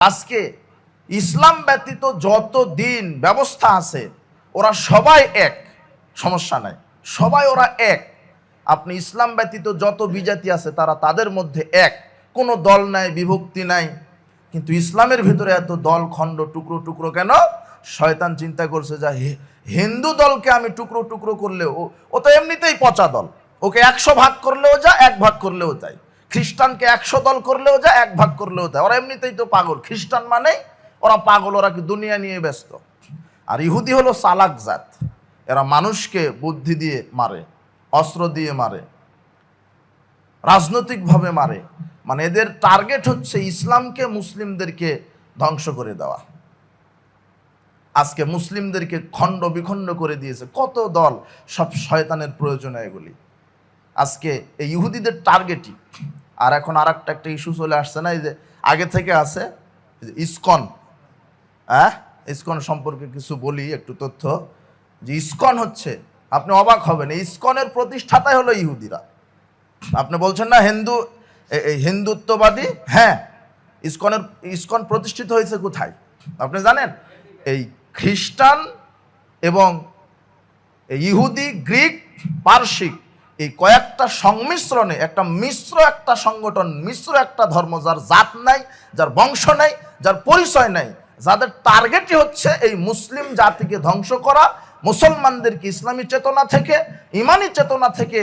আজকে ইসলাম ব্যতীত যত দিন ব্যবস্থা আছে, ওরা সবাই এক, সমস্যা নাই। সবাই ওরা এক। আপনি ইসলাম ব্যতীত যত বিজাতি আছে, তারা তাদের মধ্যে এক। কোনো দল নাই, বিভক্তি নাই। কিন্তু ইসলামের ভিতরে এত দল, খণ্ড, টুকরো টুকরো কেন? শয়তান চিন্তা করছে যা হিন্দু দলকে আমি টুকরো টুকরো করলে ও তো এমনিতেই পচা দল। ওকে একশো ভাগ করলেও যা, এক ভাগ করলেও তাই। খ্রিস্টানকে একশো দল করলেও যায়, এক ভাগ করলেও যায়। ওরা এমনিতেই তো পাগল। খ্রিস্টান মানে ওরা পাগল, ওরা কি দুনিয়া নিয়ে ব্যস্ত। আর ইহুদি হলো সালাক জাত। এরা মানুষকে বুদ্ধি দিয়ে মারে, অস্ত্র দিয়ে মারে, রাজনৈতিকভাবে মারে। মানে এদের টার্গেট হচ্ছে ইসলামকে মুসলিমদেরকে ধ্বংস করে দেওয়া। আজকে মুসলিমদেরকে খণ্ড বিখণ্ড করে দিয়েছে। কত দল? সব শয়তানের প্রয়োজনে এগুলি। আজকে এই ইহুদিদের টার্গেটই। আর এখন আর একটা একটা ইস্যু চলে আসছে না? এই যে আগে থেকে আছে ইসকন। হ্যাঁ? ইসকন সম্পর্কে কিছু বলি, একটু তথ্য। যে ইসকন হচ্ছে, আপনি অবাক হবেন ইসকনের প্রতিষ্ঠাতাই হলো ইহুদিরা। আপনি বলছেন না হিন্দু হিন্দুত্ববাদী? হ্যাঁ। ইসকনের, ইসকন প্রতিষ্ঠিত হয়েছে কোথায়? আপনি জানেন? এই খ্রিস্টান এবং ইহুদি, গ্রিক পার্শ্বিক এই কয়েকটা সংমিশ্রণে, একটা মিশ্র একটা সংগঠন, মিশ্র একটা ধর্ম যার জাত নাই, যার বংশ নাই, যার পরিচয় নাই, যাদের টার্গেটই হচ্ছে এই মুসলিম জাতিকে ধ্বংস করা, মুসলমানদেরকে ইসলামী চেতনা থেকে, ইমানি চেতনা থেকে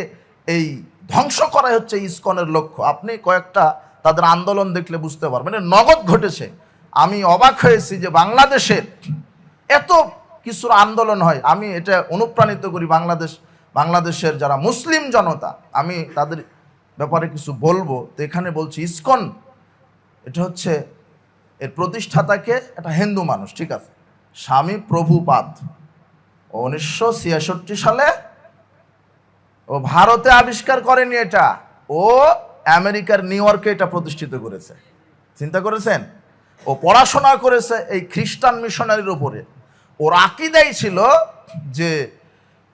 এই ধ্বংস করাই হচ্ছে ইসকনের লক্ষ্য। আপনি কয়েকটা তাদের আন্দোলন দেখলে বুঝতে পারবেন নগদ ঘটেছে। আমি অবাক হয়েছি যে বাংলাদেশের এত কিছুর আন্দোলন হয়, আমি এটা অনুপ্রাণিত করি বাংলাদেশ বাংলাদেশের যারা মুসলিম জনতা, আমি তাদের ব্যাপারে কিছু বলব। তো এখানে বলছি, ইসকন, এটা হচ্ছে এর প্রতিষ্ঠাতাকে একটা হিন্দু মানুষ, ঠিক আছে? স্বামী প্রভুপাদ। উনিশশো ছিয়াষট্টি সালে ও ভারতে আবিষ্কার করেনি এটা। ও আমেরিকার নিউ ইয়র্কে এটা প্রতিষ্ঠিত করেছে। চিন্তা করেছেন? ও পড়াশোনা করেছে এই খ্রিস্টান মিশনারির উপরে। ওর আকিদাই ছিল যে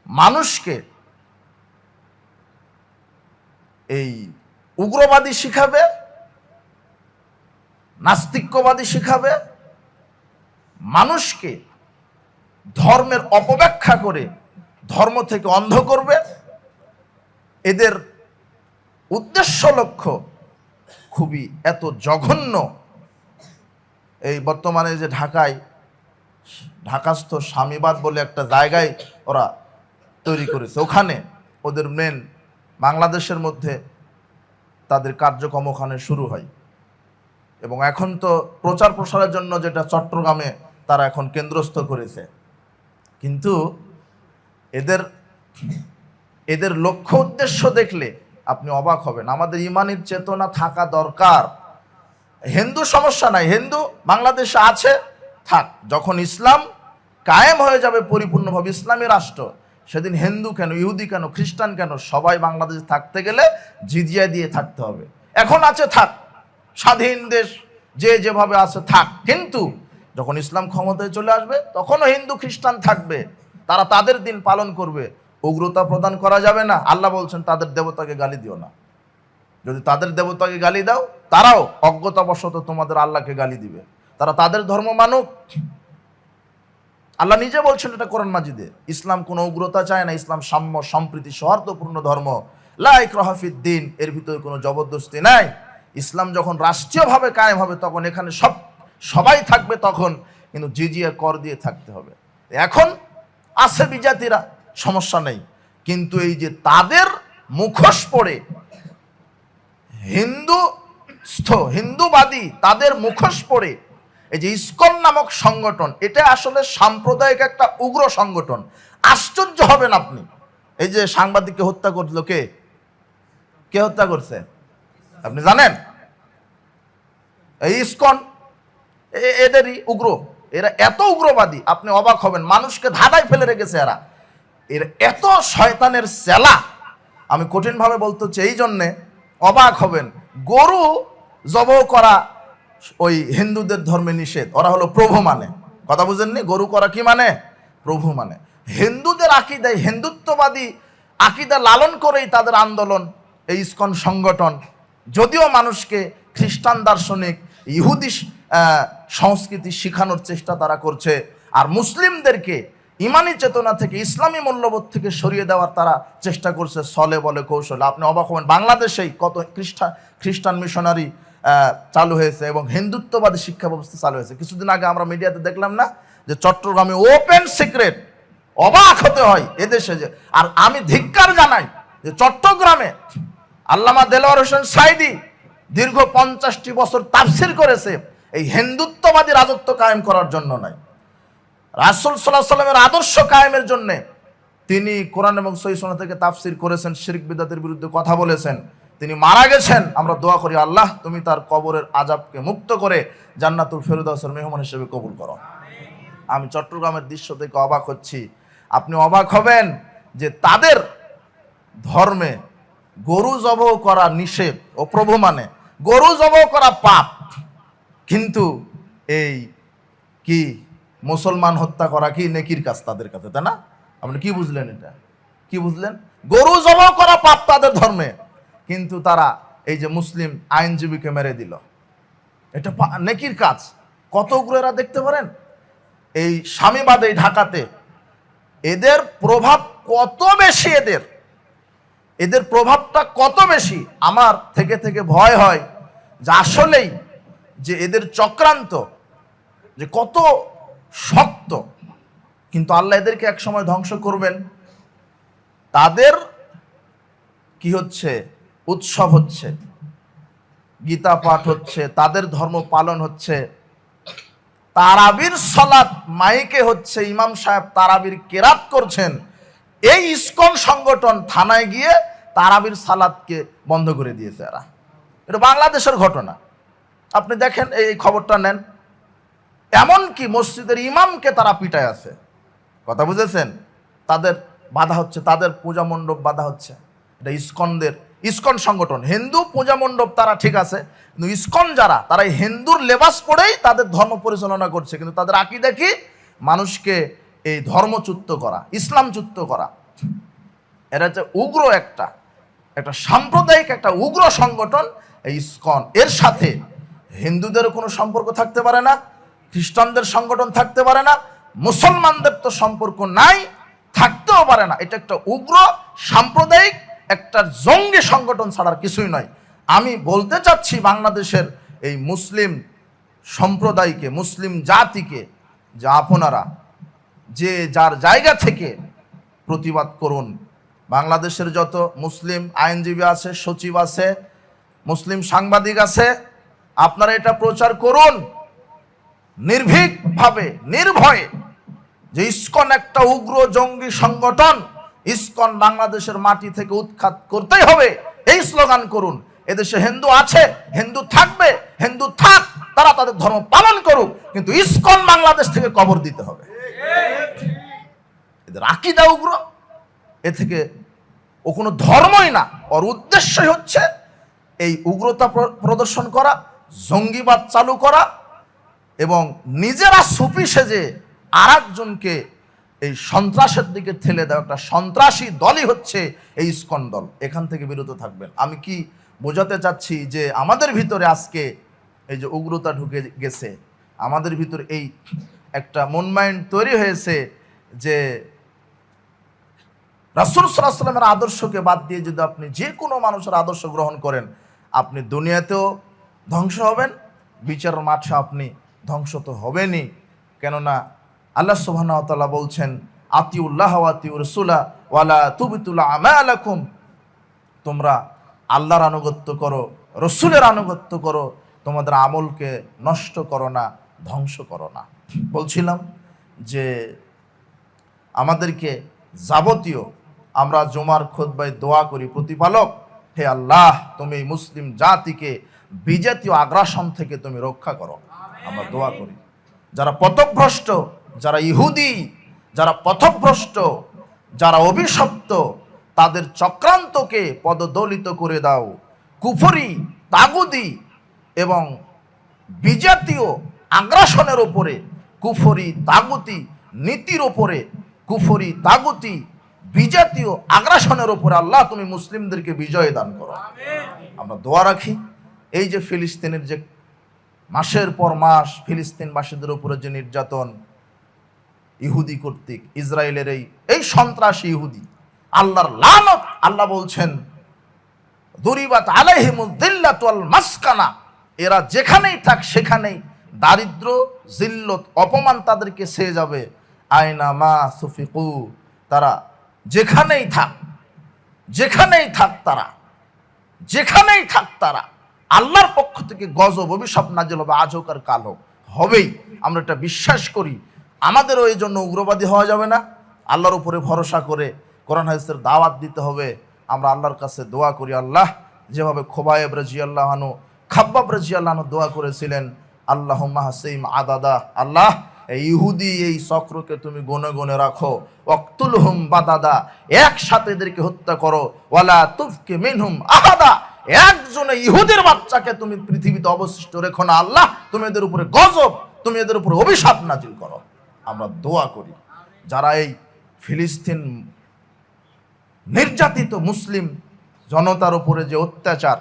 মানুষকে এই উগ্রবাদী শিখাবে, নাস্তিক্যবাদী শিখাবে, মানুষকে ধর্মের অপব্যাখ্যা করে ধর্ম থেকে অন্ধ করবে। এদের উদ্দেশ্য লক্ষ্য খুবই এত জঘন্য। এই বর্তমানে যে ঢাকায় ঢাকাস্থ স্বামীবাদ বলে একটা জায়গায় ওরা তৈরি করেছে। ওখানে ওদের মেন বাংলাদেশের মধ্যে তাদের কার্যক্রম ওখানে শুরু হয়। এবং এখন তো প্রচার প্রসারের জন্য যেটা চট্টগ্রামে তারা এখন কেন্দ্রস্থ করেছে। কিন্তু এদের এদের লক্ষ্য উদ্দেশ্য দেখলে আপনি অবাক হবেন। আমাদের ইমানের চেতনা থাকা দরকার। হিন্দু সমস্যা নাই। হিন্দু বাংলাদেশে আছে, থাক। যখন ইসলাম কায়েম হয়ে যাবে, পরিপূর্ণভাবে ইসলামী রাষ্ট্র সেদিন হিন্দু কেন, ইহুদি কেন, খ্রিস্টান কেন, সবাই বাংলাদেশে থাকতে গেলে জিজিয়া দিয়ে থাকতে হবে। এখন আছে থাক, স্বাধীন দেশ, যে যেভাবে আছে থাক। কিন্তু যখন ইসলাম ক্ষমতায় চলে আসবে, তখনও হিন্দু, খ্রিস্টান থাকবে। তারা তাদের দিন পালন করবে। উগ্রতা প্রদান করা যাবে না। আল্লাহ বলছেন, তাদের দেবতাকে গালি দিও না। যদি তাদের দেবতাকে গালি দাও, তারাও অজ্ঞতাবশত তোমাদের আল্লাহকে গালি দিবে। তারা তাদের ধর্ম মানুক। আল্লাহ নিজে বলছেন এটা কোরআন মাজিদে। ইসলাম কোনো উগ্রতা চায় না, ইসলাম সাম্য, সম্প্রীতি, সৌহার্দ্যপূর্ণ ধর্ম। লাইক রহাফিদ দিন, এর ভিতরে কোনো জবরদস্তি নাই। ইসলাম যখন রাষ্ট্রীয়ভাবে কায়েম হবে, তখন এখানে সব, সবাই থাকবে তখন, কিন্তু জিজিয়া কর দিয়ে থাকতে হবে। এখন আছে বিজাতিরা, সমস্যা নেই। কিন্তু এই যে তাদের মুখোশ পড়ে, হিন্দুস্থ, হিন্দুবাদী তাদের মুখোশ পড়ে এই যে ইস্কন নামক সংগঠন, এটা আসলে সাম্প্রদায়িক একটা উগ্র সংগঠন। আশ্চর্য হবেন আপনি। এই যে সাংবাদিককে হত্যা করল কে? কে হত্যা করছে? আপনি জানেন? এই ইসকন এদেরই উগ্র। এরা এত উগ্রবাদী, আপনি অবাক হবেন। মানুষকে ধাঁধায় ফেলে রেখেছে এরা। এর এত শয়তানের সেলা আমি কঠিনভাবে বলতে হচ্ছে, এই জন্যে অবাক হবেন। গরু জব করা ওই হিন্দুদের ধর্মে নিষেধ। ওরা হলো প্রভু মানে। কথা বুঝেননি? গরু করা কি মানে? প্রভু মানে। হিন্দুদের আকিদায় হিন্দুত্ববাদী আকিদা লালন করেই তাদের আন্দোলন, এই ইস্কন সংগঠন। যদিও মানুষকে খ্রিস্টান দার্শনিক, ইহুদি সংস্কৃতি শেখানোর চেষ্টা তারা করছে, আর মুসলিমদেরকে ইমানি চেতনা থেকে, ইসলামী মূল্যবোধ থেকে সরিয়ে দেওয়ার তারা চেষ্টা করছে, সলে বলে কৌশলে। আপনি অবাক হবেন, বাংলাদেশেই কত খ্রিস্টান খ্রিস্টান মিশনারি চালু হয়েছে এবং হিন্দুত্ববাদী শিক্ষা ব্যবস্থা চালু হয়েছে। কিছুদিন আগে আমরা মিডিয়াতে দেখলাম না যে চট্টগ্রামে ওপেন সিক্রেট অবাক হতে হয় এদেশে যে আর আমি ধিক্কার জানাই যে চট্টগ্রামে আল্লামা দেলোয়ার হোসেন সাইদি দীর্ঘ পঞ্চাশটি বছর তাফসির করেছে এই হিন্দুত্ববাদী রাজত্ব কায়েম করার জন্য নয়। রাসুল সাল্লাহ সাল্লামের আদর্শ কায়েমের জন্যে তিনি কোরআন এবং সহিসনা থেকে তাফসির করেছেন, শিরিক বিদাতের বিরুদ্ধে কথা বলেছেন। তিনি মারা গেছেন। আমরা দোয়া করি, আল্লাহ, তুমি তার কবরের আজাবকে মুক্ত করে জান্নাতুল ফেরুদাসের মেহমান হিসেবে কবুল করো। আমি চট্টগ্রামের দৃশ্য থেকে অবাক হচ্ছি। আপনি অবাক হবেন যে তাদের ধর্মে গরু জবহ করা নিষেধ ও প্রভু মানে গরু জবহ করা পাপ। কিন্তু এই কি মুসলমান হত্যা করা কি নেকির কাজ তাদের কাছে, তাই না? আপনি কি বুঝলেন এটা? কি বুঝলেন? গরু জবহ করা পাপ তাদের ধর্মে। কিন্তু তারা এই যে মুসলিম আইনজীবীকে মেরে দিল। এটা নেকির কাজ। কত এরা দেখতে পারেন? এই স্বামীবাদ এই ঢাকাতে এদের প্রভাব কত বেশি এদের? এদের প্রভাবটা কত বেশি? আমার থেকে থেকে ভয় হয় যে আসলেই যে এদের চক্রান্ত যে কত শক্ত। কিন্তু আল্লাহ এদেরকে এক সময় ধ্বংস করবেন। তাদের কি হচ্ছে? উৎসব হচ্ছে, গীতা পাঠ হচ্ছে, তাদের ধর্ম পালন হচ্ছে। তারাবির সলাৎ মাইকে হচ্ছে, ইমাম সাহেব তারাবির কেরাত করছেন। এই ইসকন সংগঠন থানায় গিয়ে তারাবির সালাদকে বন্ধ করে দিয়েছে এরা। এটা বাংলাদেশের ঘটনা। আপনি দেখেন, এই খবরটা নেন। এমনকি মসজিদের ইমামকে তারা পিটায় আছে। কথা বুঝেছেন? তাদের বাধা হচ্ছে, তাদের পূজা মণ্ডপ বাধা হচ্ছে। এটা ইসকনদের ইসকন সংগঠন। হিন্দু পূজা মণ্ডপ তারা ঠিক আছে, কিন্তু ইস্কন যারা, তারা হিন্দুর লেবাস পড়েই তাদের ধর্ম পরিচালনা করছে, কিন্তু তাদের আকিদা কি? মানুষকে এই ধর্মচ্যুত করা, ইসলামচ্যুত করা। এটা হচ্ছে উগ্র একটা একটা সাম্প্রদায়িক একটা উগ্র সংগঠন, এই ইস্কন। এর সাথে হিন্দুদের কোনো সম্পর্ক থাকতে পারে না, খ্রিস্টানদের সংগঠন থাকতে পারে না, মুসলমানদের তো সম্পর্ক নাই, থাকতেও পারে না। এটা একটা উগ্র, সাম্প্রদায়িক একটা জঙ্গি সংগঠন ছাড়ার কিছুই নয়। আমি বলতে চাচ্ছি বাংলাদেশের এই মুসলিম সম্প্রদায়কে, মুসলিম জাতিকে যে আপনারা যে যার জায়গা থেকে প্রতিবাদ করুন। বাংলাদেশের যত মুসলিম আইনজীবী আছে, সচিব আছে, মুসলিম সাংবাদিক আছে, আপনারা এটা প্রচার করুন। নির্ভীকভাবে, নির্ভয়ে যে ইস্কন একটা উগ্র জঙ্গি সংগঠন ইসকন বাংলাদেশের মাটি থেকে উৎখাত করতেই হবে। এই স্লোগান করুন। এদেশে হিন্দু আছে, হিন্দু থাকবে, হিন্দু থাক, তারা তাদের ধর্ম পালন করুক, কিন্তু ইস্কন বাংলাদেশ থেকে কবর দিতে হবে। এদের আকিদা উগ্র। এ থেকে ও কোনো ধর্মই না, ওর উদ্দেশ্যই হচ্ছে এই উগ্রতা প্র- প্রদর্শন করা, জঙ্গিবাদ চালু করা এবং নিজেরা সুপি সেজে আর একজনকে এই সন্ত্রাসের দিকে ঠেলে দেওয়া একটা সন্ত্রাসী দলই হচ্ছে এই ইস্কন দল। এখান থেকে বিরত থাকবেন। আমি কি বোঝাতে চাচ্ছি যে আমাদের ভিতরে আজকে এই যে উগ্রতা ঢুকে গেছে, আমাদের ভিতরে এই একটা মন মাইন্ড তৈরি হয়েছে যে রাসুল সাল্লামের আদর্শকে বাদ দিয়ে যদি আপনি যে কোনো মানুষের আদর্শ গ্রহণ করেন, আপনি দুনিয়াতেও ধ্বংস হবেন বিচার মাঠে আপনি ধ্বংস তো হবেনই। কেননা আল্লাহ সুবাহতাল্লাহ বলছেন, আতিউল্লাহ আতিউ রসুলা ওয়ালা তুবিতুল্লাহ আমালাকুম। তোমরা আল্লাহর আনুগত্য করো, রসুলের আনুগত্য করো, তোমাদের আমলকে নষ্ট করো না, ধ্বংস করো না। বলছিলাম যে আমাদেরকে যাবতীয় আমরা জমার খোদবায় দোয়া করি, প্রতিপালক, হে আল্লাহ, তুমি মুসলিম জাতিকে বিজাতীয় আগ্রাসন থেকে তুমি রক্ষা করো। আমরা দোয়া করি। যারা পথভ্রষ্ট যারা ইহুদি যারা পথভ্রষ্ট যারা অভিশপ্ত তাদের চক্রান্তকে পদদলিত করে দাও। কুফরি তাগুদি এবং বিজাতীয় আগ্রাসনের ওপরে কুফরি তাগুতি নীতির ওপরে কুফরি তাগুতি বিজাতীয় আগ্রাসনের ওপরে আল্লাহ তুমি মুসলিমদেরকে বিজয় দান করো। আমরা দোয়া রাখি এই যে ফিলিস্তিনের যে মাসের পর মাস ফিলিস্তিনবাসীদের উপরে যে নির্যাতন ইহুদি কর্তৃক, ইসরায়েলের এই এই সন্ত্রাসী ইহুদি। আল্লাহর লানত, আল্লাহ বলছেন, দরিবাত আলাইহিমুদ্দিল্লাত ওয়াল মাসকানা, এরা যেখানেই থাক সেখানেই দারিদ্র, জিল্লত, অপমান তাদেরকে সে যাবে। আয়না মা সুফিকু, তারা যেখানেই থাক যেখানেই থাক তারা, যেখানেই থাক তারা, আল্লাহর পক্ষ থেকে গজব, অভিশাপ নাজল হোক আর কাল হবেই। আমরা এটা বিশ্বাস করি। আমাদেরও এই জন্য উগ্রবাদী হওয়া যাবে না। আল্লাহর উপরে ভরসা করে কোরআন হাদিসের দাওয়াত দিতে হবে। আমরা আল্লাহর কাছে দোয়া করি, আল্লাহ যেভাবে খোবায়েব রাজি আল্লাহানু খাব্বাব আল্লাহানু দোয়া করেছিলেন আল্লাহ মাহসিম আদাদা, আল্লাহ, এই ইহুদি, এই চক্রকে তুমি গনে গনে রাখো অক্তুল হুম বাদাদা, একসাথে এদেরকে হত্যা করো, ওয়ালা তুফকে মিনহুম আহাদা, একজনে ইহুদের বাচ্চাকে তুমি পৃথিবীতে অবশিষ্ট রেখো না, আল্লাহ, তুমি এদের উপরে গজব, তুমি এদের উপরে অভিশাপ নাজিল করো। আমরা দোয়া করি। যারা এই ফিলিস্তিন নির্যাতিত মুসলিম জনতার উপরে যে অত্যাচার,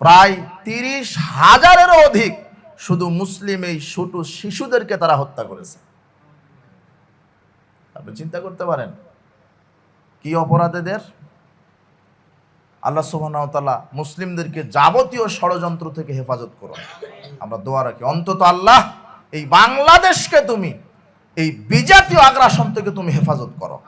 প্রায় তিরিশ হাজারেরও অধিক শুধু মুসলিম এই ছোট শিশুদেরকে তারা হত্যা করেছে। আপনি চিন্তা করতে পারেন, কি অপরাধীদের আল্লাহ সুবাহতাল্লাহ মুসলিমদেরকে যাবতীয় ষড়যন্ত্র থেকে হেফাজত করো আমরা দোয়া রাখি। অন্তত আল্লাহ এই বাংলাদেশকে তুমি, এই বিজাতীয় আগ্রাসন থেকে তুমি হেফাজত করো।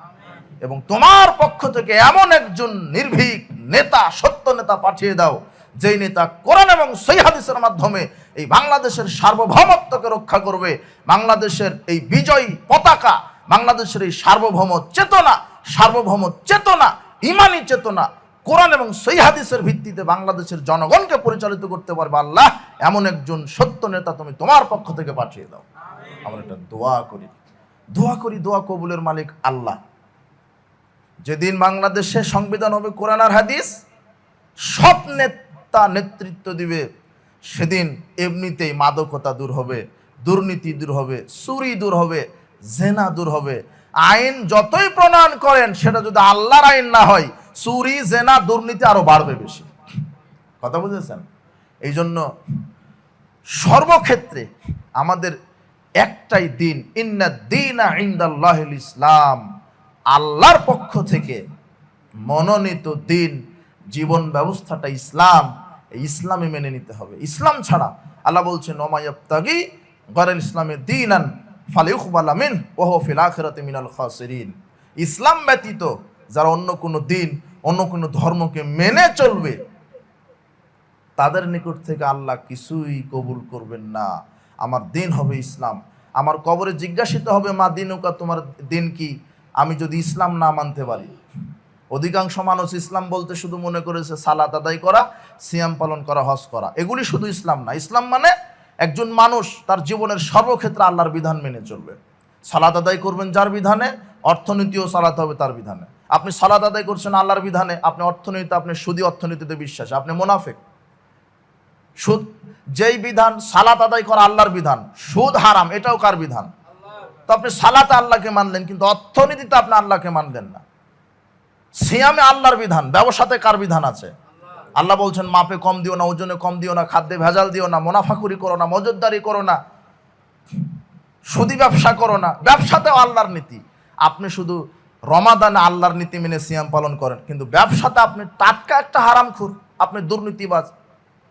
এবং তোমার পক্ষ থেকে এমন একজন নির্ভীক নেতা, সত্য নেতা পাঠিয়ে দাও, যেই নেতা কোরআন এবং হাদিসের মাধ্যমে এই বাংলাদেশের সার্বভৌমত্বকে রক্ষা করবে। বাংলাদেশের এই বিজয়ী পতাকা, বাংলাদেশের এই সার্বভৌম চেতনা সার্বভৌম চেতনা, ইমানি চেতনা কোরআন এবং সই হাদিসের ভিত্তিতে বাংলাদেশের জনগণকে পরিচালিত করতে পারবে আল্লাহ এমন একজন সত্য নেতা তুমি তোমার পক্ষ থেকে পাঠিয়ে দাও। আমরা একটা দোয়া করি। দোয়া করি দোয়া কবুলের মালিক আল্লাহ। যেদিন বাংলাদেশে সংবিধান হবে কোরআন আর হাদিস সব নেতা নেতৃত্ব দিবে। সেদিন এমনিতেই মাদকতা দূর হবে দুর্নীতি দূর হবে চুরি দূর হবে জেনা দূর হবে। আইন যতই প্রণয়ন করেন সেটা যদি আল্লাহর আইন না হয় চুরি, জেনা, দুর্নীতি আরও বাড়বে বেশি। কথা বুঝেছেন? এই জন্য সর্বক্ষেত্রে আমাদের একটাই দিন, ইন্না দিন ইসলাম, আল্লাহর পক্ষ থেকে মনোনীত দিন, জীবন ব্যবস্থাটা ইসলাম ইসলামে মেনে নিতে হবে। ইসলাম ছাড়া আল্লাহ বলছেন ওমায়াবতাগি গরেল ইসলামের দিন আন ফালিউকবালামিন ওহ ফিল আখিরাতে মিনাল খাসিরিন। ইসলাম ব্যতীত যারা অন্য কোনো দিন অন্য কোনো ধর্মকে মেনে চলবে, তাদের নিকট থেকে আল্লাহ কিছুই কবুল করবেন না। আমার দিন হবে ইসলাম। আমার কবরে জিজ্ঞাসিত হবে, মা, দিনুকা, তোমার দিন কি? আমি যদি ইসলাম না মানতে পারি, অধিকাংশ মানুষ ইসলাম বলতে শুধু মনে করেছে, সালাত আদায় করা, সিয়াম পালন করা, হজ করা। এগুলি শুধু ইসলাম না। ইসলাম মানে একজন মানুষ তার জীবনের সর্বক্ষেত্রে আল্লাহর বিধান মেনে চলবে। সালাত আদায় করবেন যার বিধানে, অর্থনীতিও চালাতে হবে তার বিধানে। আপনি সালাত আদায় করছেন আল্লাহর বিধানে, আপনি অর্থনীতি আপনি সুদী অর্থনীতিতে বিশ্বাস, আপনি মোনাফেক। সুদ, যেই বিধান সালাত আদায় করা আল্লাহর বিধান, সুদ হারাম, এটাও কার বিধান? তো আপনি সালাতে আল্লাহকে মানলেন, কিন্তু অর্থনীতিতে আপনি আল্লাহকে মানলেন না। সিয়ামে আল্লাহর বিধান, ব্যবসাতে কার বিধান আছে? আল্লাহ বলছেন, মাপে কম দিও না, ওজনে কম দিও না, খাদ্যে ভেজাল দিও না মুনাফাকুরি করো না মজুদদারি করো না, সুদি ব্যবসা করো না। ব্যবসাতেও আল্লাহর নীতি। আপনি শুধু রমাদানে আল্লাহর নীতি মেনে সিয়াম পালন করেন। কিন্তু ব্যবসাতে আপনি টাটকা একটা হারামখুর, আপনি দুর্নীতিবাজ।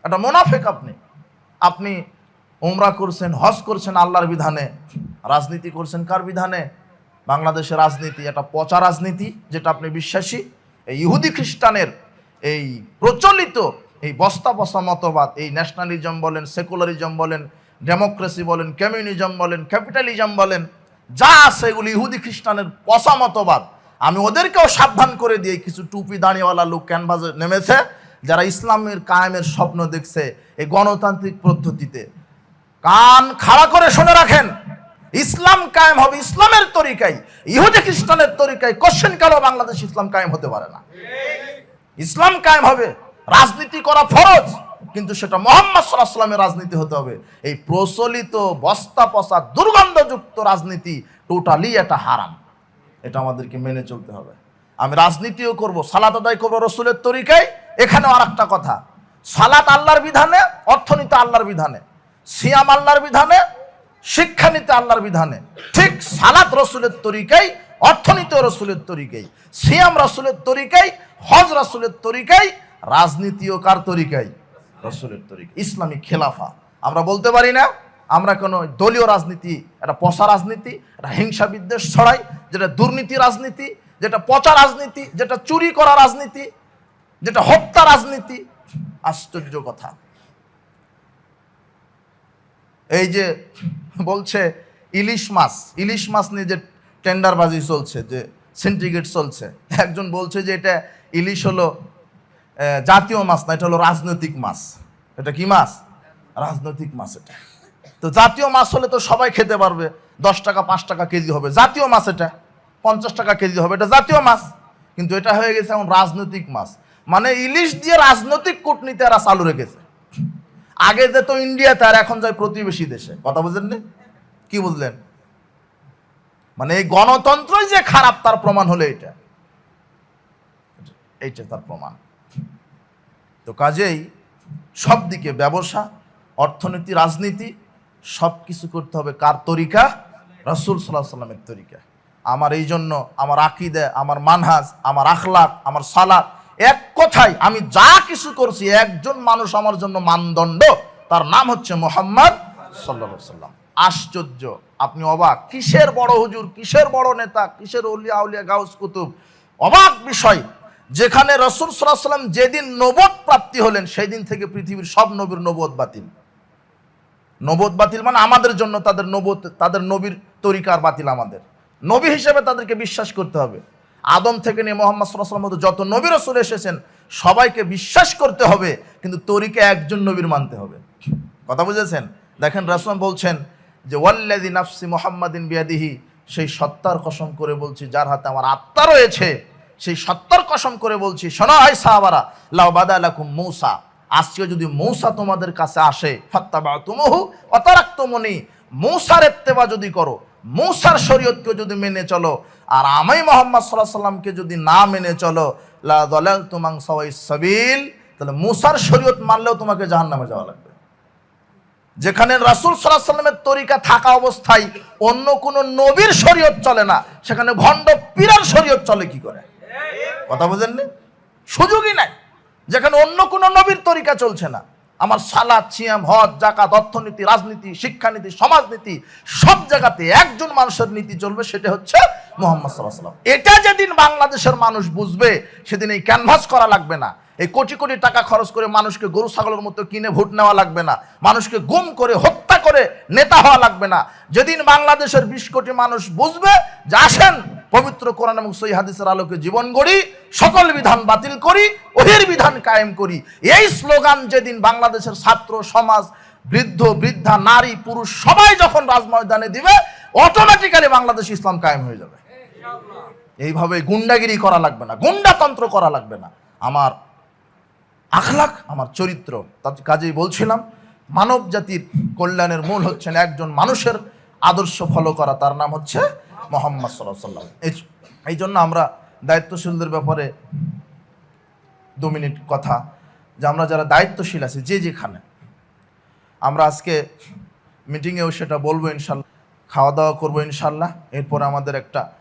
একটা মোনাফেক আপনি। আপনি উমরা করছেন, হজ করছেন আল্লাহর বিধানে। রাজনীতি করছেন কার বিধানে? বাংলাদেশের রাজনীতি, একটা পচা রাজনীতি, যেটা আপনি বিশ্বাসী? এই ইহুদি খ্রিস্টানের এই প্রচলিত এই বস্তা বস্তা মতবাদ, এই ন্যাশনালিজম বলেন সেকুলারিজম বলেন ডেমোক্রেসি বলেন কমিউনিজম বলেন ক্যাপিটালিজম বলেন যা আছে এগুলি ইহুদি খ্রিস্টানের পচা মতবাদ। আমি ওদেরকেও সাবধান করে দিয়ে কিছু টুপি দাঁড়িয়েওয়ালা লোক ক্যানভাসে নেমেছে, যারা ইসলামের কায়েমের স্বপ্ন দেখছে এই গণতান্ত্রিক পদ্ধতিতে। কান খাড়া করে শুনে রাখেন, ইসলাম কায়েম হবে ইসলামের তরিকায়, ইহুদি খ্রিস্টানের তরিকায়। কোশ্চেন কেন বাংলাদেশ ইসলাম কায়েম হতে পারে না? ইসলাম কায়েম হবে, রাজনীতি করা ফরজ। কিন্তু সেটা মোহাম্মদ সাল্লাহ সাল্লামের রাজনীতি হতে হবে। এই প্রচলিত বস্তা পচা দুর্গন্ধযুক্ত রাজনীতি টোটালি এটা হারাম। এটা আমাদেরকে মেনে চলতে হবে। আমি রাজনীতিও করব, সালাত আদায় করব রসুলের তরিকায়। এখানেও আর একটা কথা, সালাত আল্লাহর বিধানে, অর্থনীতি আল্লাহর বিধানে, সিয়াম আল্লাহর বিধানে শিক্ষানীতি আল্লাহর বিধানে, ঠিক সালাত রসুলের তরিকাই অর্থনীতি রসুলের তরিকাই সিয়াম রসুলের তরিকাই হজ রসুলের তরিকাই রাজনীতিও কার তরিকাই রসুলের তরিকা। ইসলামিক খেলাফা। আমরা বলতে পারি না, আমরা কোনো দলীয় রাজনীতি এটা পশা রাজনীতি এটা হিংসা বিদ্বেষ ছড়াই, যেটা দুর্নীতি রাজনীতি, যেটা পচা রাজনীতি, যেটা চুরি করা রাজনীতি, যেটা হত্যা রাজনীতি। আশ্চর্য কথা। এই যে বলছে ইলিশ মাছ ইলিশ মাছ নিয়ে যে টেন্ডারবাজি চলছে, যে সিন্ডিকেট চলছে, একজন বলছে যে এটা ইলিশ হলো জাতীয় মাছ না, এটা হলো রাজনৈতিক মাছ। এটা কি মাছ? রাজনৈতিক মাছ এটা। তো জাতীয় মাছ হলে তো সবাই খেতে পারবে। দশ টাকা, পাঁচ টাকা কেজি হবে। জাতীয় মাছ এটা। পঞ্চাশ টাকা কেজি হবে। এটা জাতীয় মাছ। কিন্তু এটা হয়ে গেছে এখন রাজনৈতিক মাছ। মানে ইলিশ দিয়ে রাজনৈতিক কূটনীতি এরা চালু রেখেছে। আগে যেত ইন্ডিয়াতে, আর এখন যায় প্রতিবেশী দেশে। কথা বুঝলেন? কি বুঝলেন? মানে এই গণতন্ত্রই যে খারাপ, তার প্রমাণ হলো এটা এইটা তার প্রমাণ। তো কাজেই সব দিকে ব্যবসা, অর্থনীতি, রাজনীতি, সব কিছু করতে হবে কার তরিকা? রসুল সাল্লাহ সাল্লামের তরিকা। আমার এই জন্য আমার আকিদে, আমার মানহাজ, আমার আখলাক, আমার সালাদ এক কথায় আমি যা কিছু করছি একজন মানুষ আমার জন্য মানদণ্ড, তার নাম হচ্ছে মোহাম্মদ সাল্লাহ সাল্লাম আশ্চর্য, আপনি অবাক। কিসের বড় হুজুর, কিসের বড় নেতা, কিসের উলিয়া উলিয়া গাউস কুতুব? অবাক বিষয়। যেখানে রসুল সাল্লাম যেদিন নবদ প্রাপ্তি হলেন সেই দিন থেকে পৃথিবীর সব নবীর নবদ বাতিল। নবদ বাতিল মানে আমাদের জন্য তাদের নবদ তাদের নবীর তরিকার বাতিল আমাদের। নবী হিসেবে তাদেরকে বিশ্বাস করতে হবে। আদম থেকে নিয়ে মোহাম্মদ সাল্লাহ মতো যত নবী রসুল এসেছেন, সবাইকে বিশ্বাস করতে হবে, কিন্তু তরিকা একজন নবীর মানতে হবে। কথা বুঝেছেন? দেখেন রাসুল বলছেন যে ওয়াল্লাদি নাফসি মোহাম্মদিন বিয়াদিহি সেই সত্তার কসম করে বলছি, যার হাতে আমার আত্মা রয়েছে সেই সত্তার কসম করে বলছি, শোনো হয় সাহাবারা, লাউ বাদা লাকুম মৌসা। আজকে যদি মৌসা তোমাদের কাছে আসে ফাত্তাবা তুমহু অতারাক্তমনি। মৌসার এত্তেবা যদি করো, মৌসার শরীয়তকে যদি মেনে চলো, আর আমি মোহাম্মদ সাল্লাহ সাল্লামকে যদি না মেনে চলো, লা দলাল তুমাং সবাই সাবিল, তাহলে মৌসার শরীয়ত মানলেও তোমাকে জাহান্নামে যাওয়া লাগবে। যেখানে রাসুল সাল্লাহ সাল্লামের তরিকা থাকা অবস্থায় অন্য কোনো নবীর শরীয়ত চলে না, সেখানে ভণ্ড পীরার শরীয়ত চলে কি করে? কথা বুঝেননি? সুযোগই নাই। যেখানে অন্য কোনো নবীর তরিকা চলছে না। আমার সালাদ, সিয়াম, হজ জাকাত অর্থনীতি, রাজনীতি, শিক্ষানীতি, সমাজনীতি, সব জায়গাতে একজন মানুষের নীতি চলবে, সেটা হচ্ছে মোহাম্মদ সাল্লাহ এটা যেদিন বাংলাদেশের মানুষ বুঝবে, সেদিন এই ক্যানভাস করা লাগবে না। এই কোটি কোটি টাকা খরচ করে মানুষকে গরু, ছাগলের মতো কিনে ভোট নেওয়া লাগবে না। মানুষকে গুম করে, হত্যা করে নেতা হওয়া লাগবে না। যেদিন বাংলাদেশের বিশ কোটি মানুষ বুঝবে যে আসেন পবিত্র কোরআন এবং সই হাদিসের আলোকে জীবন গড়ি, সকল বিধান বাতিল করি, ওহির বিধান কায়েম করি। এই স্লোগান যেদিন বাংলাদেশের ছাত্র, সমাজ, বৃদ্ধ, বৃদ্ধা, নারী, পুরুষ সবাই যখন রাজময়দানে দিবে অটোমেটিক্যালি বাংলাদেশ ইসলাম কায়েম হয়ে যাবে। এইভাবে গুন্ডাগিরি করা লাগবে না, গুন্ডাতন্ত্র করা লাগবে না। আমার আখলাক আমার চরিত্র, তার কাজেই বলছিলাম মানব জাতির কল্যাণের মূল হচ্ছেন একজন মানুষের আদর্শ ফলো করা, তার নাম হচ্ছে মোহাম্মদ সাল্লাহ সাল্লাম এই- জন্য আমরা দায়িত্বশীলদের ব্যাপারে দু মিনিট কথা, যে আমরা যারা দায়িত্বশীল আছি, যে যেখানে। আমরা আজকে মিটিংয়েও সেটা বলব ইনশাল্লাহ খাওয়া দাওয়া করব ইনশাল্লাহ। এরপর আমাদের একটা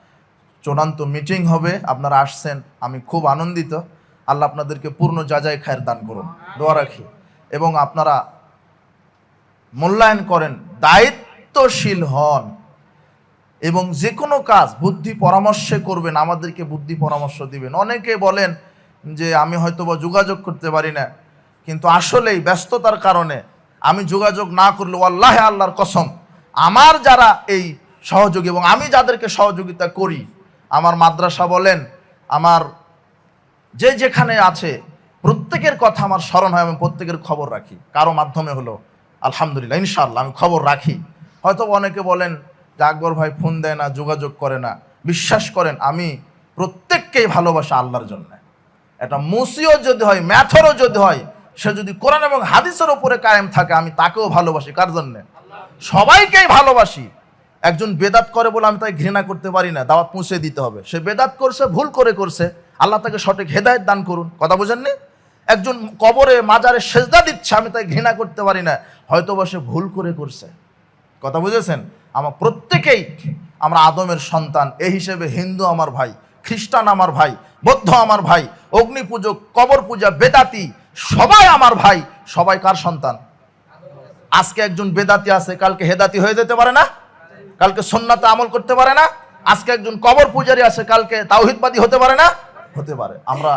চূড়ান্ত মিটিং হবে। আপনারা আসছেন, আমি খুব আনন্দিত। আল্লাহ আপনাদেরকে পূর্ণ যাজাই খায়ের দান করুন। দোয়া রাখি। এবং আপনারা মূল্যায়ন করেন, দায়িত্বশীল হন। এবং যে কোনো কাজ বুদ্ধি পরামর্শে করবেন, আমাদেরকে বুদ্ধি পরামর্শ দিবেন। অনেকে বলেন যে, আমি হয়তো বা যোগাযোগ করতে পারি না। কিন্তু আসলেই ব্যস্ততার কারণে আমি যোগাযোগ না করলে আল্লাহ আল্লাহর কসম, আমার যারা এই সহযোগী এবং আমি যাদেরকে সহযোগিতা করি, আমার মাদ্রাসা বলেন, আমার যে যেখানে আছে, প্রত্যেকের কথা আমার স্মরণ হয় আমি প্রত্যেকের খবর রাখি। কারও মাধ্যমে হলো আলহামদুলিল্লাহ, ইনশাআল্লাহ, আমি খবর রাখি। হয়তো অনেকে বলেন যে আকবর ভাই ফোন দেয় না, যোগাযোগ করে না। বিশ্বাস করেন, আমি প্রত্যেককেই ভালোবাসা আল্লাহর জন্য। এটা মুসিও যদি হয়, ম্যাথরও যদি হয়, সে যদি কোরআন এবং হাদিসের ওপরে কায়েম থাকে, আমি তাকেও ভালোবাসি। কার জন্যে? সবাইকেই ভালোবাসি। একজন বেদাত করে বলে আমি তাকে ঘৃণা করতে পারি না, দাওয়াত পৌঁছে দিতে হবে। সে বেদাত করছে, ভুল করে করছে, আল্লাহ তাকে সঠিক হেদায়েত দান করুন। কথা বুঝেননি? একজন কবরে মাজারে সেজদা দিচ্ছে, আমি তাই ঘৃণা করতে পারি না। হয়তো বা সে ভুল করে করছে। কথা বুঝেছেন? আমার প্রত্যেকেই আমরা আদমের সন্তান এই হিসেবে হিন্দু আমার ভাই, খ্রিস্টান আমার ভাই, বৌদ্ধ আমার ভাই অগ্নি পুজো কবর পূজা, বেদাতি, সবাই আমার ভাই। সবাই কার সন্তান? আজকে একজন বেদাতি আছে, কালকে হেদাতি হয়ে যেতে পারে না? কালকে সন্ন্যাতে আমল করতে পারে না? আজকে একজন কবর পূজারী আছে, কালকে তাওহিদবাদী হতে পারে না? হতে পারে। আমরা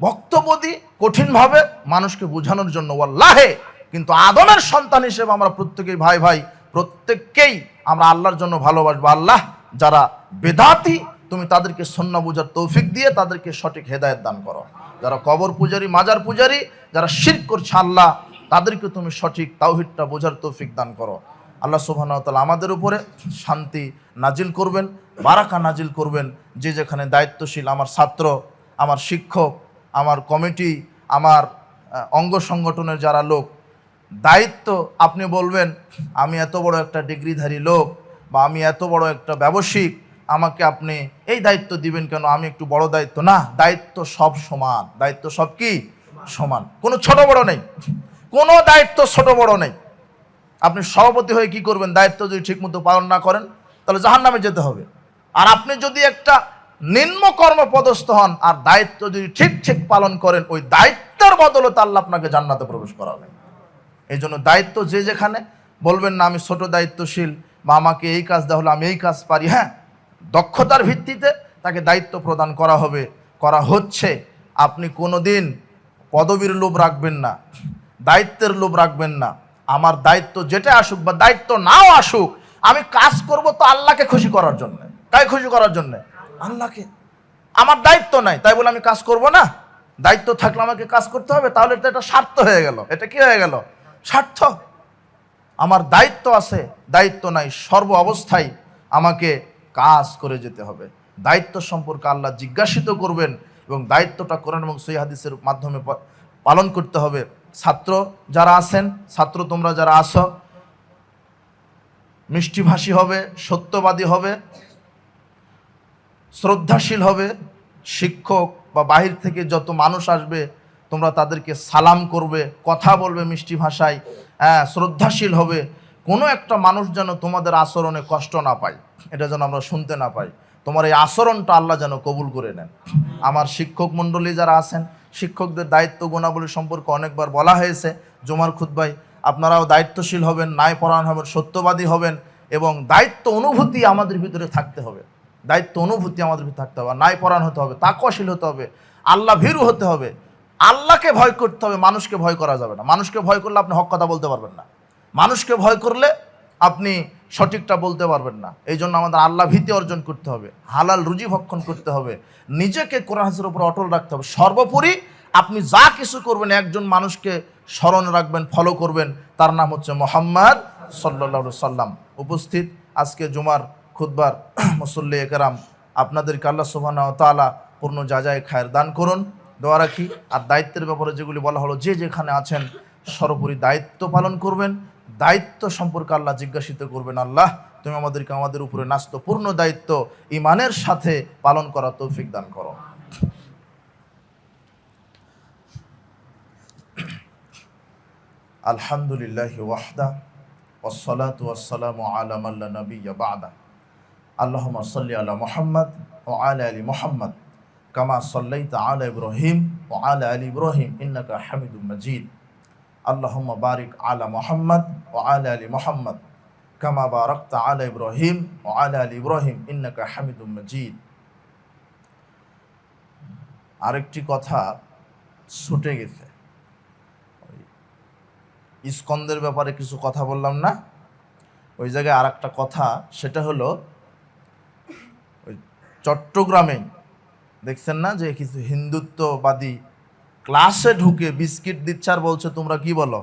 বক্তব্য দিই কঠিনভাবে মানুষকে বোঝানোর জন্য, ওয়াল্লাহে! কিন্তু আদমের সন্তান হিসেবে আমরা প্রত্যেকেই ভাই ভাই। প্রত্যেককেই আমরা আল্লাহর জন্য ভালোবাসবো। আল্লাহ যারা বেদাতি, তুমি তাদেরকে সন্না বোঝার তৌফিক দিয়ে তাদেরকে সঠিক হেদায়েত দান করো। যারা কবর পূজারী, মাজার পূজারী, যারা শির করছে আল্লাহ, তাদেরকে তুমি সঠিক তাওহিদটা বোঝার তৌফিক দান করো। আল্লাহ সুবাহতাল আমাদের উপরে শান্তি নাজিল করবেন, বারাকা নাজিল করবেন। যে যেখানে দায়িত্বশীল, আমার ছাত্র, আমার শিক্ষক, আমার কমিটি, আমার অঙ্গ সংগঠনের যারা লোক দায়িত্ব আপনি বলবেন, আমি এত বড় একটা ডিগ্রিধারী লোক বা আমি এত বড় একটা ব্যবসায়িক, আমাকে আপনি এই দায়িত্ব দিবেন কেন? আমি একটু বড় দায়িত্ব। না, দায়িত্ব সব সমান। দায়িত্ব সব কি? সমান। কোনো ছোট বড় নেই। কোনো দায়িত্ব ছোট বড় নেই। আপনি সভাপতি হয়ে কি করবেন? দায়িত্ব যদি ঠিকমতো পালন না করেন, তাহলে জাহান নামে যেতে হবে। আর আপনি যদি একটা নিম্ন কর্মপদস্থ হন আর দায়িত্ব যদি ঠিক ঠিক পালন করেন, ওই দায়িত্বের বদলতে আল্লাহ আপনাকে জান্নাতে প্রবেশ করাবেন। এই জন্য দায়িত্ব যে যেখানে, বলবেন না, আমি ছোট দায়িত্বশীল বা আমাকে এই কাজ দেওয়া হলো আমি এই কাজ পারি। হ্যাঁ দক্ষতার ভিত্তিতে তাকে দায়িত্ব প্রদান করা হবে, করা হচ্ছে। আপনি কোনো দিন পদবীর লোভ রাখবেন না, দায়িত্বের লোভ রাখবেন না। আমার দায়িত্ব যেটা আসুক বা দায়িত্ব নাও আসুক, আমি কাজ করব তো আল্লাহকে খুশি করার জন্য। তাই খুশি করার জন্য? আল্লাহকে। আমার দায়িত্ব নাই, তাই বলে আমি কাজ করব না? দায়িত্ব থাকলে আমাকে কাজ করতে হবে, তাহলে তো এটা স্বার্থ হয়ে গেল। এটা কি হয়ে গেল? স্বার্থ। আমার দায়িত্ব আছে, দায়িত্ব নাই, সর্ব অবস্থায় আমাকে কাজ করে যেতে হবে। দায়িত্ব সম্পর্কে আল্লাহ জিজ্ঞাসিত করবেন এবং দায়িত্বটা করেন এবং সেই হাদিসের মাধ্যমে পালন করতে হবে। ছাত্র যারা আছেন, ছাত্র তোমরা যারা আসো মিষ্টিভাষী হবে, সত্যবাদী হবে, শ্রদ্ধাশীল হবে, শিক্ষক বা বাহির থেকে যত মানুষ আসবে তোমরা তাদেরকে সালাম করবে, কথা বলবে মিষ্টি ভাষায় হ্যাঁ শ্রদ্ধাশীল হবে। কোনো একটা মানুষ যেন তোমাদের আচরণে কষ্ট না পায়, এটা যেন আমরা শুনতে না পাই। তোমার এই আচরণটা আল্লাহ যেন কবুল করে নেন। আমার শিক্ষক মণ্ডলী যারা আছেন, শিক্ষকদের দায়িত্ব গুণাবলী সম্পর্কে অনেকবার বলা হয়েছে। জমার খুদ্াই আপনারাও দায়িত্বশীল হবেন ন্যায় পরায়ণ হবেন, সত্যবাদী হবেন এবং দায়িত্ব অনুভূতি আমাদের ভিতরে থাকতে হবে। দায়িত্ব অনুভূতি আমাদের ভিতরে থাকতে হবে। ন্যায় পরায়ণ হতে হবে তাকশীল হতে হবে আল্লাহ ভীরু হতে হবে। আল্লাহকে ভয় করতে হবে, মানুষকে ভয় করা যাবে না। মানুষকে ভয় করলে আপনি হক কথা বলতে পারবেন না। মানুষকে ভয় করলে আপনি সঠিকটা বলতে পারবেন না। এই জন্য আমাদের আল্লাহ ভীতি অর্জন করতে হবে, হালাল রুজি ভক্ষণ করতে হবে, নিজেকে কোরআন হাসের উপর অটল রাখতে হবে। সর্বোপরি আপনি যা কিছু করবেন, একজন মানুষকে স্মরণ রাখবেন, ফলো করবেন, তার নাম হচ্ছে মোহাম্মদ সাল্লা সাল্লাম উপস্থিত আজকে জুমার খুদ্বার মুসল্লি একরাম, আপনাদেরকে আল্লাহ সুবাহ তালা পূর্ণ যাজায় খায়ের দান করুন। দোয়া রাখি। আর দায়িত্বের ব্যাপারে যেগুলি বলা হলো, যে যেখানে আছেন সর্বোপরি দায়িত্ব পালন করবেন। দায়িত্ব সম্পর্কে আল্লাহ জিজ্ঞাসিত করবেন, আল্লাহ, তুমি আমাদেরকে আমাদের উপরে নাস্তপূর্ণ দায়িত্ব, ইমানের সাথে পালন করা তৌফিক দান করো। আলহামদুলিল্লাহ ওয়াহদা ওসলাত ওয়াসালাম আলামাল্লা নবী বাদা। আল্লাহ সাল্লি আলা মোহাম্মদ ও আলা আলী মোহাম্মদ। محمد كما صليت على إبراهيم وعلى آل إبراهيم إنك حميد مجيد اللهم بارك على محمد وعلى آل محمد كما باركت على إبراهيم وعلى آل إبراهيم إنك حميد مجيد আরেকটি কথা ছুটে গেছে ইস্কন্দের ব্যাপারে কিছু কথা বললাম না ওই জায়গায় আর একটা কথা সেটা হলো ওই চট্টগ্রামে দেখছেন না যে কিছু হিন্দুত্ববাদী ক্লাসে ঢুকে বিস্কিট দিচ্ছে আর বলছে, তোমরা কি বলো?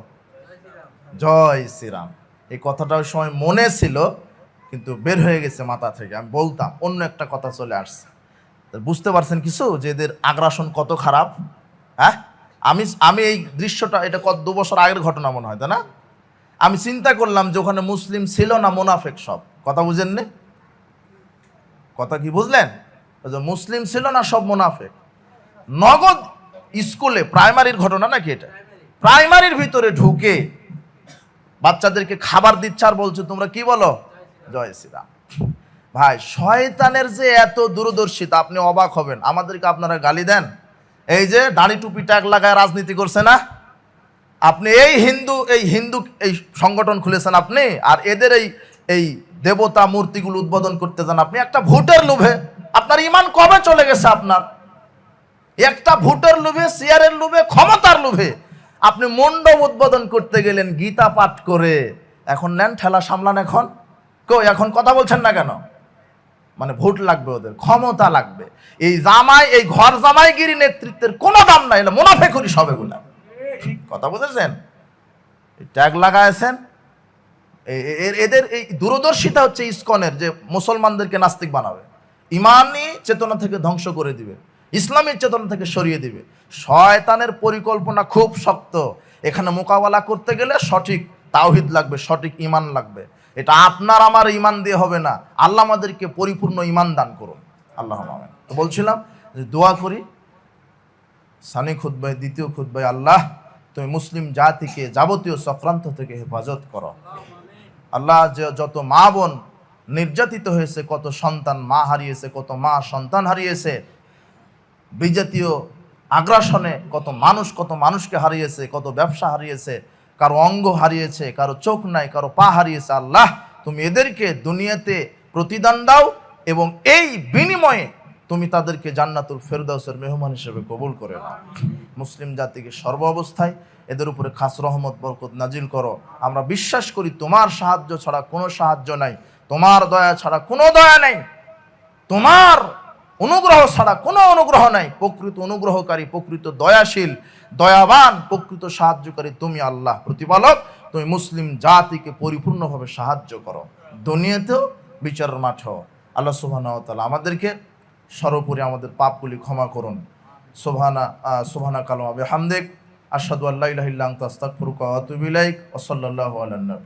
জয় শ্রীরাম। এই কথাটা ওই সময় মনে ছিল, কিন্তু বের হয়ে গেছে মাথা থেকে। আমি বলতাম, অন্য একটা কথা চলে আসছে। বুঝতে পারছেন কিছু? যে এদের আগ্রাসন কত খারাপ হ্যাঁ? আমি আমি এই দৃশ্যটা, এটা কত, দু বছর আগের ঘটনা মনে হয়, তাই না? আমি চিন্তা করলাম যে ওখানে মুসলিম ছিল না, মোনাফেক সব। কথা বুঝেন নে কথা কি বুঝলেন? মুসলিম ছিল না, সব মোনাফেক। নগদ স্কুলে প্রাইমারির ঘটনা নাকি এটা? প্রাইমারির ভিতরে ঢুকে বাচ্চাদেরকে খাবার দিচ্ছে আর বলছে, তোমরা কি বলো? জয় শ্রীরাম। ভাই, শয়তানের যে এত দূরদর্শিতা, আপনি অবাক হবেন। আমাদেরকে আপনারা গালি দেন। এই যে দাড়ি টুপি ট্যাগ লাগায় রাজনীতি করছে না? আপনি এই হিন্দু এই হিন্দু, এই সংগঠন খুলেছেন আপনি, আর এদের এই এই দেবতা মূর্তিগুলো উদ্বোধন করতে যান আপনি। একটা ভোটের লোভে আপনার ইমান কবে চলে গেছে আপনার? একটা ভোটের লোভে চেয়ারের লোভে, ক্ষমতার লোভে। আপনি মণ্ডপ উদ্বোধন করতে গেলেন, গীতা পাঠ করে। এখন নেন, ঠেলা সামলান এখন। কই, এখন কথা বলছেন না কেন? মানে ভোট লাগবে ওদের, ক্ষমতা লাগবে। এই জামাই, এই ঘর জামাইগিরি নেতৃত্বের কোনো দাম নাই এটা মুনাফেকুরি সব এগুলা। কথা বুঝেছেন ট্যাগ লাগাইছেন। এদের এই দূরদর্শিতা হচ্ছে ইসকনের, যে মুসলমানদেরকে নাস্তিক বানাবে। ইমানি চেতনা থেকে ধ্বংস করে দিবে। ইসলামের চেতনা থেকে সরিয়ে দিবে। শয়তানের পরিকল্পনা খুব শক্ত। এখানে মোকাবেলা করতে গেলে সঠিক তাওহিদ লাগবে, সঠিক ইমান লাগবে। এটা আপনার আমার ইমান দিয়ে হবে না। আল্লাহ আমাদেরকে পরিপূর্ণ ইমান দান করুন। আল্লাহ। তো বলছিলাম যে দোয়া করি। সানি খুদ্বাই দ্বিতীয় খুদ্বাই আল্লাহ, তুমি মুসলিম জাতিকে যাবতীয় চক্রান্ত থেকে হেফাজত করো। আল্লাহ যে যত মা বোন নির্যাতিত হয়েছে, কত সন্তান মা হারিয়েছে, কত মা সন্তান হারিয়েছে, বিজাতীয় আগ্রাসনে কত মানুষ, কত মানুষকে হারিয়েছে, কত ব্যবসা হারিয়েছে, কারও অঙ্গ হারিয়েছে, কারও চোখ নাই, কারও পা হারিয়েছে। আল্লাহ, তুমি এদেরকে দুনিয়াতে প্রতিদান দাও এবং এই বিনিময়ে তুমি তাদেরকে জান্নাতুল ফেরদাউসের মেহমান হিসেবে কবুল করে নাও। মুসলিম জাতিকে সর্ব অবস্থায় এদের উপরে খাস রহমত, বরকত নাজিল করো। আমরা বিশ্বাস করি তোমার সাহায্য ছাড়া কোনো সাহায্য নাই। তোমার দয়া ছাড়া কোনো দয়া নেই। তোমার অনুগ্রহ ছাড়া কোনো অনুগ্রহ নাই। প্রকৃত অনুগ্রহকারী, প্রকৃত দয়াশীল, দয়াবান, প্রকৃত সাহায্যকারী তুমি আল্লাহ। প্রতিপালক, তুমি মুসলিম জাতিকে পরিপূর্ণভাবে সাহায্য করো। দুনিয়াতেও বিচারের মাঠেও আল্লাহ সুবহান আমাদেরকে সর্বোপরি আমাদের পাপগুলি ক্ষমা করুন। সোভানা সোভানা কালাম আবে হামদেক আসাদু আল্লাহ ইলাহিল্লাহ তাস্তাক ফুরুকা আতুবিলাইক ওসল্লাহ আল্লাহ